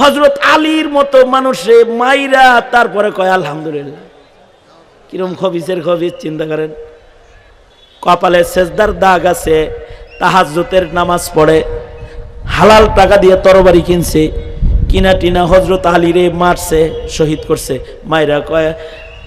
হজরত আলীর মতো মানুষে মাইরা তারপরে কয়, আলহামদুলিল্লাহ। কিরম খবিসের খবিস, চিন্তা করেন। কপালে সেজদার দাগ আছে, তাহাজ্জতের নামাজ পড়ে, হালাল টাকা দিয়ে তরবারি কিনছে কিনা টিনা হজরত আলীরে মারছে, শহীদ করছে। মাইরা কয়,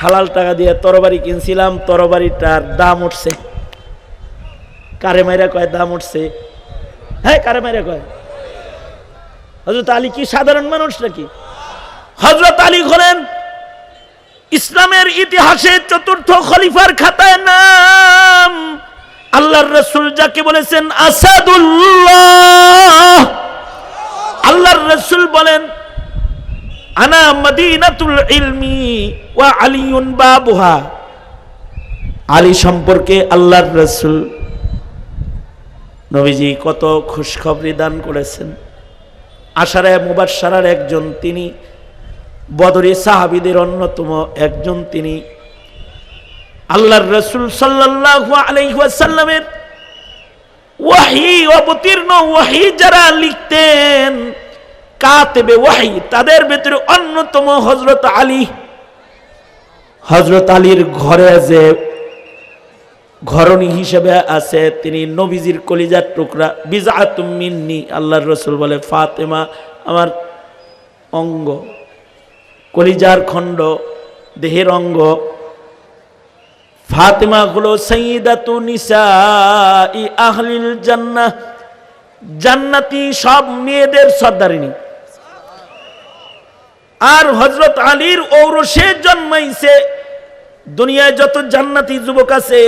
হালাল টাকা দিয়ে তরবারি কিনছিলাম, তরবারিটার দাম উঠছে। কারে মাইরা কয়, দাম উঠছে? হ্যাঁ কারে মাইরা কয়? হজরত আলী কি সাধারণ মানুষ নাকি? হজরত আলী হলেন ইসলামের ইতিহাসে চতুর্থ খলিফার খাতায় নাম। আল্লাহর রসুল যাকে বলেছেন আসাদুল্লাহ। আল্লাহর রসুল বলেন, আনা মদিনাতুল ইলমি ওয়া আলিউন বাবুহা। আলী সম্পর্কে আল্লাহর রসুল নবীজি কত খুশখবরি দান করেছেন। আশারায় মুবাসারার একজন তিনি, বদরি সাহাবিদের অন্যতম একজন তিনি। আল্লাহর রসুল সাল্লাল্লাহু আলাইহি ওয়াসাল্লামের ওয়াহি, অবতীর্ণ ওয়াহি যারা লিখতেন, কাতেবে ওয়াহি, তাদের ভেতরে অন্যতম হজরত আলী। হজরত আলীর ঘরে যে ঘরণী হিসেবে আছে, তিনি নবীজির কলিজার টুকরা। মিন্নি, আল্লাহর রসুল বলে, ফাতেমা আমার অঙ্গ। কলিজার খণ্ড, দেহের অঙ্গ। ফাতেমা হলো সঈদাতু নিসা ই জান্নাহ। জান্নাতি সব মেয়েদের সর্দারিনী। আর হজরত আলীর ঔরসে জন্মাইছে। দুনিয়ায় যত জান্নাতি যুবক আছে,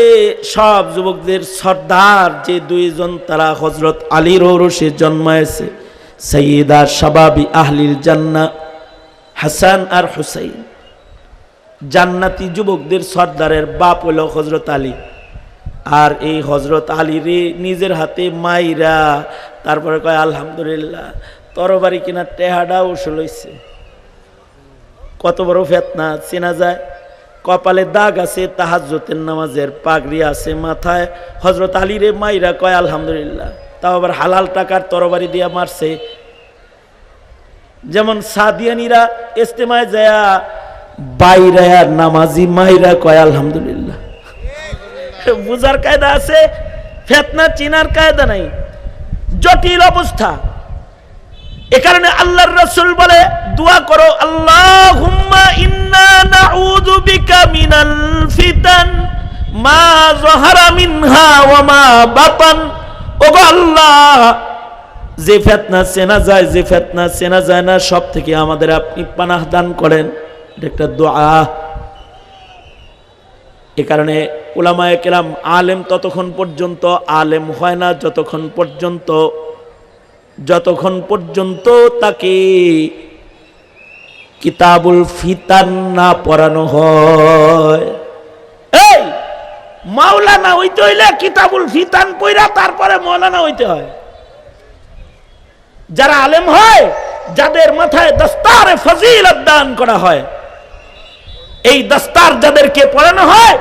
সব যুবকদের সর্দার যে দুইজন তারা হজরত আলীর ঔরসে জন্মাইছে সঈদা শাবাবি আহলিল জান্না হাসান আর হুসাইন। জান্নাতি যুবকদের সর্দারের বাপ হলো হজরত আলী। আর এই হজরত আলীর নিজের হাতে মাইরা তারপরে কয়, আলহামদুলিল্লাহ, তরবারি কিনা টেহাডা উসুল হইছে। কত বড় ফেতনা, চেনা যায়? কপালে দাগ আছে, তাহাজ্জতের নামাজের পাগড়ি আছে মাথায়। হজরত আলীরে মাইরা কয়, আলহামদুলিল্লাহ। তাও আবার হালাল টাকার তরবারি দিয়া মারছে। যেমন সাদিয়ানিরা ইস্তেমায় যায়া বাইরা নামাজি মাইরা কয়, আলহামদুলিল্লাহ। বুঝার কায়দা আছে, ফেতনা চিনার কায়দা নাই। জটিল অবস্থা। এ কারণে আল্লাহর রাসূল বলে, দোয়া করো, আল্লাহুম্মা ইন্না নাউযু বিকা মিনাল ফিতান, মা যাহারা মিনহা ওয়া মা বাতান। ওগো আল্লাহ, যে ফেতনা চেনা যায়, যে ফেতনা চেনা যায় না সব থেকে আমাদের আপনি পানাহ দান করেন, এটা একটা দোয়া। এ কারণে ওলামায়ে কেরাম আলেম ততক্ষণ পর্যন্ত, আলেম হয় না যতক্ষণ পর্যন্ত যতক্ষণ পর্যন্ত তাকে কিতাবুল ফিতান না পড়ানো হয়। এই, মাওলানা হইতে হইলে কিতাবুল ফিতান পইরা তারপরে মৌলানা হইতে হয়। যারা আলেম হয়, যাদের মাথায় দস্তারে ফজিলত দান করা হয়, এই দস্তার যাদেরকে পড়ানো হয়,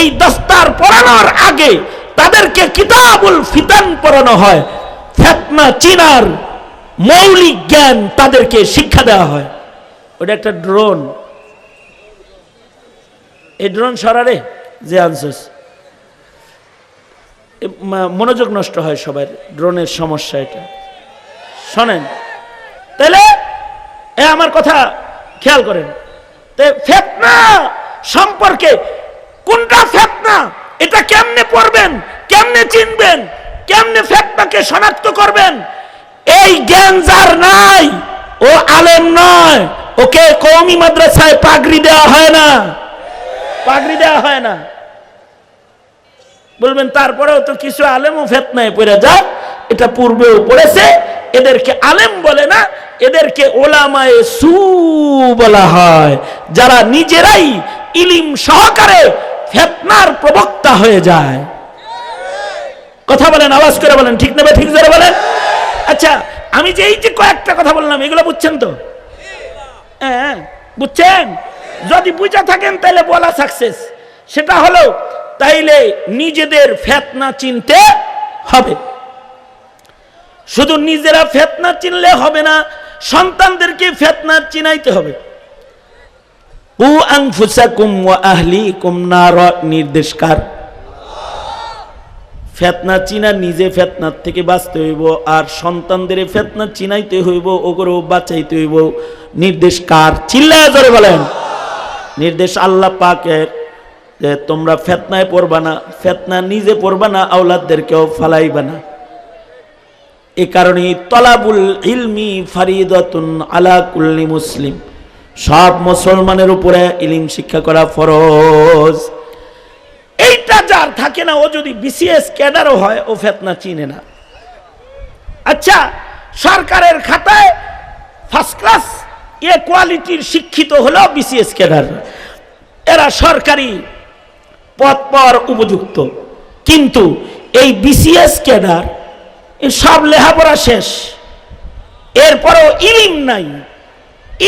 এই দস্তার পড়ানোর আগে তাদেরকে কিতাবুল ফিতান পড়ানো হয়। ফেতনা চিনার মৌলিক জ্ঞান তাদেরকে শিক্ষা দেওয়া হয়। ওটা একটা ড্রোন এই ড্রোন সরারে যে আনসাস মনোযোগ নষ্ট হয় সবার ড্রোনের সমস্যা এটা। শোনেন তাহলে এ আমার কথা খেয়াল করেন। ফেতনা সম্পর্কে কোনটা ফেতনা? এটা কেমনে পড়বেন? কেমনে চিনবেন? কেমনে ফেতনাকে শনাক্ত করবেন? এই জ্ঞান যার নাই, ও আলেম নয়, ওকে কৌমি মাদ্রাসায় পাগড়ি দেওয়া হয় না। পাগড়ি দেওয়া হয় না। বলবেন, তারপরেও তো কিছু আলেমও ফেতনায় পড়ে যায়। এটা পূর্বেও পড়েছে। এদেরকে আলেম বলে না, এদেরকে ওলামায়ে সু বলা হয়। যারা নিজেরাই ইলিম সহকারে ফেতনার প্রবক্তা হয়ে যায়। কথা বলেন, আওয়াজ করে বলেন, ঠিক নেবে ঠিক জোরে বলেন? আচ্ছা আমি যে এই যে কয়েকটা কথা বললাম, এগুলো বুঝছেন তো? হ্যাঁ বুঝছেন? যদি বুঝা থাকেন, তাহলে বলা সাকসেস সেটা হলো, তাইলে নিজেদের ফেতনা চিনতে হবে। শুধু নিজেরা ফেতনা চিনলে হবে না, সন্তানদেরকে ফেতনার চিনাইতে হবে। কু আনফুসাকুম ওয়া আহলিকুম নার নির্দেশকার ফেতনা চিনা নিজে ফেতনার থেকে বাঁচতে হইব, আর সন্তানদের ফেতনা চিনাইতে হইব, ওগুলো বাঁচাইতে হইব। নির্দেশ কার? চিল্লায় ধরে বলেন। নির্দেশ আল্লাহ পাকের যে তোমরা ফেতনায় পড়বা না, ফেতনা নিজে পড়বা না, আওলাদদেরকেও ফালাইবা না। এ কারণে তলাবুল ইলমি ফারিদতুন আলা কুল্লি মুসলিম। সব মুসলমানের উপরে ইলিম শিক্ষা করা ফরজ। থাকে না, ও যদি বিসিএস ক্যাডারও হয়, ও ফেতনা চিনে না। আচ্ছা সরকারের খাতায় ফার্স্ট ক্লাস এ কোয়ালিটির শিক্ষিত হলো বিসিএস ক্যাডার। এরা সরকারি পদ পর উপযুক্ত। কিন্তু এই বিসিএস ক্যাডার সব লেখাপড়া শেষ। এরপরেও ইলিম নাই।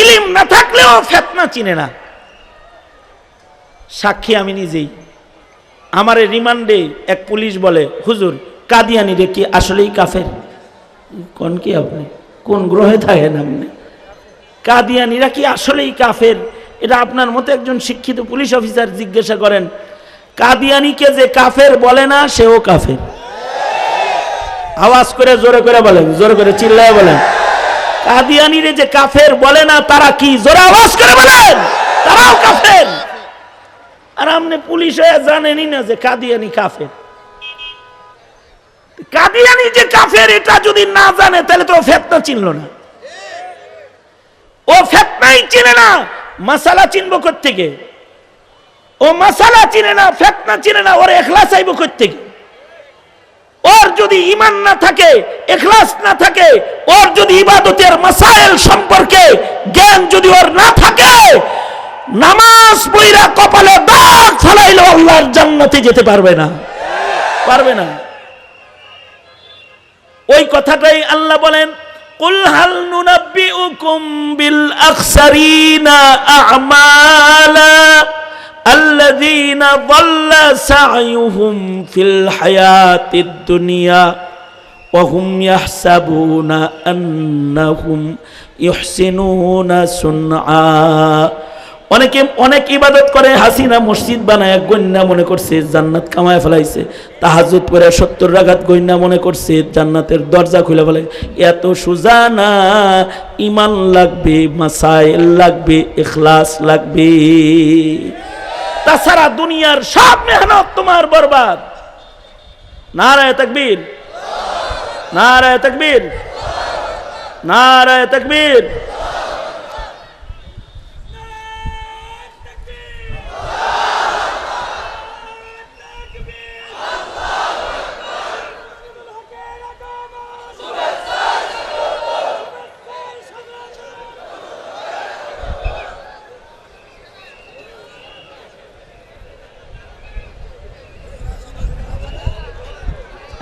ইলিম না থাকলেও ফেতনা চিনে না। সাক্ষী আমি নিজেই। আমার রিমান্ডে এক পুলিশ বলে, হুজুর, কাদিয়ানি রে কি আসলেই কাফের? কোন কি আপনি? কোন গ্রহে থাকেন আপনি? কাদিয়ানিরা কি আসলেই কাফের? এটা আপনার মতো একজন শিক্ষিত পুলিশ অফিসার জিজ্ঞাসা করেন। কাদিয়ানিকে যে কাফের বলে না, সেও কাফের। আওয়াজ করে জোরে করে বলেন, জোরে করে চিল্লায় বলেন। কাদিয়ানিরে যে কাফের বলে না, তারা কি? জোরে আওয়াজ করে বলেন, তারাও কাফের। আর আপনি পুলিশ হয়ে জানেনই না যে কাদিয়ানি কাফের। কাদিয়ানি যে কাফের, এটা যদি না জানে, তাহলে তো ফেতনা চিনল না। ও ফেতনাই চিনে না, মাসালা চিনব থেকে ও মাসালা চিনে না, ফেতনা চিনে না, ওর এখলাস আইব থেকে ওর যদি ইমান না থাকে, এখলাস না থাকে, ওর যদি ইবাদতের মাসাইল সম্পর্কে জ্ঞান যদি ওর না থাকে নামাজ পইরা কপালে দাগ ফেলাইলো আল্লাহর জান্নাতে যেতে পারবে না। পারবে না। ওই কথাটাই আল্লাহ বলেন, কুল হাল নুনাব্বিউকুম বিল আখসারিনা আমালা الذين ضل سعيهم في الحياة الدنيا وهم ইয়াহসাবুনা আন্নাহুম ইহসিনুনা সুনআ। অনেকে অনেক ইবাদত করে, হাসিনা মসজিদ বানায় গন্যা মনে করছে জান্নাত কামায় ফেলাইছে। তাহাজুদ করে সত্তর রাগাত গন্যা মনে করছে জান্নাতের দরজা খুলে ফেলে। এত সুজা না ইমান লাগবে মাসাইল লাগবে, ইখলাস লাগবে। তাছাড়া দুনিয়ার সব মেহনত তোমার বরবাদ। নারায় তকবীর। নারায় তকবীর। নারায় তকবীর।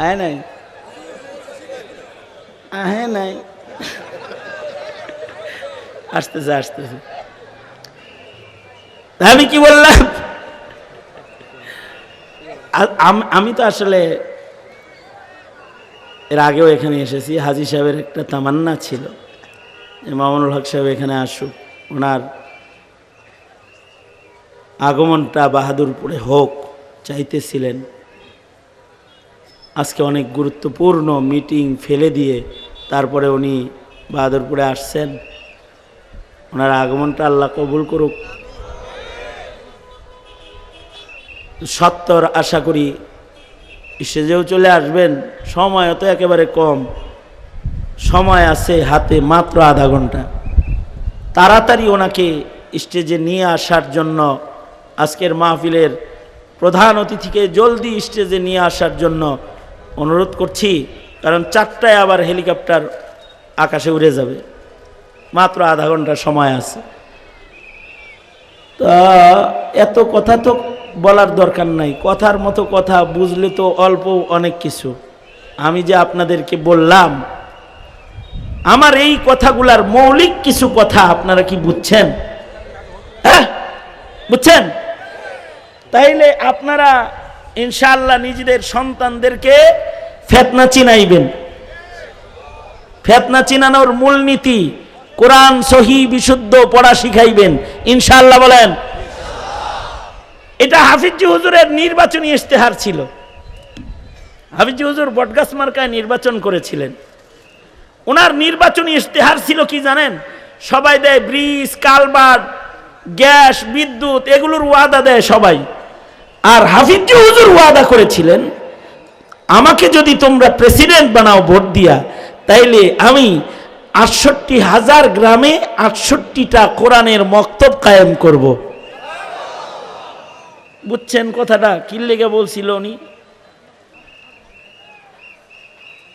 আয় নাই আহে নাই আসতেছে আসতেছে আমি কি বললাম? আমি তো আসলে এর আগেও এখানে এসেছি। হাজি সাহেবের একটা তামান্না ছিল। যে মামুনুল হক সাহেব এখানে আসুক। ওনার আগমনটা বাহাদুরপুরে হোক, চাইতেছিলেন। আজকে অনেক গুরুত্বপূর্ণ মিটিং ফেলে দিয়ে তারপরে উনি বাহাদুরপুরে আসছেন। ওনার আগমনটা আল্লাহ কবুল করুক। সত্তর আশা করি সেজেও চলে আসবেন। সময় তো একেবারে কম। সময় আছে হাতে মাত্র আধা ঘণ্টা। তাড়াতাড়ি ওনাকে স্টেজে নিয়ে আসার জন্য আজকের মাহফিলের প্রধান অতিথিকে জলদি স্টেজে নিয়ে আসার জন্য অনুরোধ করছি, কারণ চারটায় আবার হেলিকপ্টার আকাশে উড়ে যাবে। মাত্র আধা ঘণ্টা সময় আছে। তা এত কথা তো বলার দরকার নাই। কথার মতো কথা বুঝলে তো অল্প অনেক কিছু। আমি যে আপনাদেরকে বললাম, আমার এই কথাগুলার মৌলিক কিছু কথা আপনারা কি বুঝছেন? হ্যাঁ? বুঝছেন? তাইলে আপনারা ইনশাল্লাহ নিজেদের সন্তানদেরকে ফেতনা চিনাইবেন। ফেতনা চিনানোর মূলনীতি কোরআন সহি, বিশুদ্ধ পড়া শিখাইবেন। ইনশাল্লাহ বলেন, এটা হাফিজি হুজুরের নির্বাচনী ইশতেহার ছিল। হাফিজি হুজুর বটগাছ মার্কায় নির্বাচন করেছিলেন। ওনার নির্বাচনী ইশতেহার ছিল কি জানেন? সবাই দেয় ব্রিজ কালবার গ্যাস, বিদ্যুৎ, এগুলোর ওয়াদা দেয় সবাই। আর হাফিজি হুজুর ওয়াদা করেছিলেন আমাকে যদি তোমরা প্রেসিডেন্ট বানাও, ভোট দিয়া, তাইলে আমি আটষট্টি হাজার গ্রামে আটষট্টিটা কোরআনের মক্তব কায়েম করব। বুঝছেন কথাটা? কি লেগে বলছিল উনি?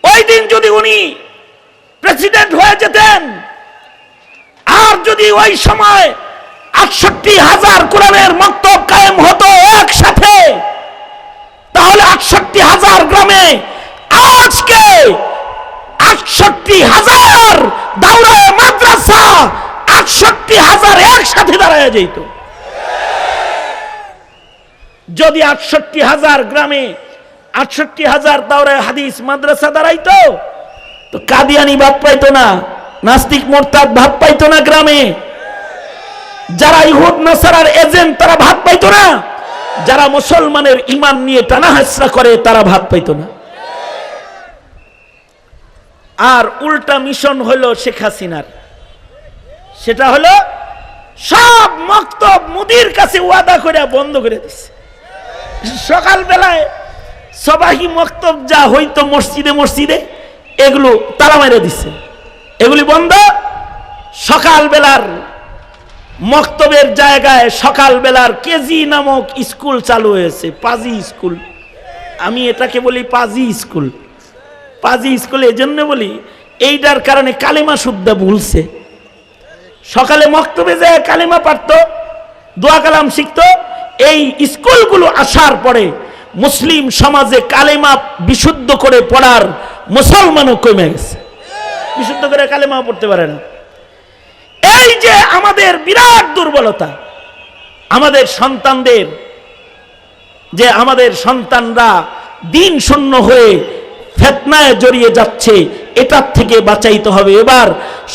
ওই দিন যদি উনি প্রেসিডেন্ট হয়ে যেতেন, আর যদি ওই সময় আটষট্টি হাজার কোরআনের মক্তব কায়েম হতো একসাথে তাহলে আটষট্টি হাজার গ্রামে আজকে আটষট্টি হাজার দাউরায় মাদ্রাসা আটষট্টি হাজার একসাথে দাঁড়ায় যেত। যদি আটষট্টি হাজার গ্রামে আটষট্টি হাজার দাউরায় হাদিস মাদ্রাসা দাঁড়াইতো, তো কাদিয়ানি ভাত পাইতো না, নাস্তিক মোরতাদ ভাত পাইতো না গ্রামে। যারা ইহুদ, নাসারার এজেন্ট তারা ভাত পাইতো না। যারা মুসলমানের ইমান নিয়ে টানা হাসরা করে, তারা ভাত পাইতো না। আর উল্টা মিশন হলো শেখ হাসিনার। সেটা হলো সব মক্তব মুদির কাছে ওয়াদা করে বন্ধ করে দিচ্ছে সকাল বেলায় সবাহি মক্তব যা হইতো মসজিদে মসজিদে, এগুলো তারা মেরে দিছে। এগুলি বন্ধ। সকাল বেলার মক্তবের জায়গায় সকাল বেলার কেজি নামক স্কুল চালু হয়েছে, পাজি স্কুল। আমি এটাকে বলি পাজি স্কুল। পাজি স্কুল এই জন্য বলি, এইটার কারণে কালেমা শুদ্ধ ভুলছে। সকালে মক্তবে যায় কালেমা পারত, দোয়া কালাম শিখত। এই স্কুলগুলো আসার পরে মুসলিম সমাজে কালেমা বিশুদ্ধ করে পড়ার মুসলমানও কমে গেছে। বিশুদ্ধ করে কালেমা পড়তে পারে না। এই যে আমাদের বিরাট দুর্বলতা, আমাদের সন্তানদের, যে আমাদের সন্তানরা দিন শূন্য হয়ে ফেতনায় জড়িয়ে যাচ্ছে, এটার থেকে বাঁচাইতে হবে। এবার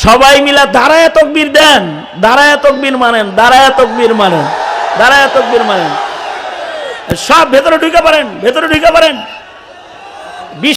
সবাই মিলে দাঁড়ায় তকবির দেন, দাঁড়ায় তকবির মানেন, দাঁড়ায় তকবির মানেন, দাঁড়ায় তকবির মানেন। সব ভেতরে ঢুকে পারেন ভেতরে ঢুকে পারেন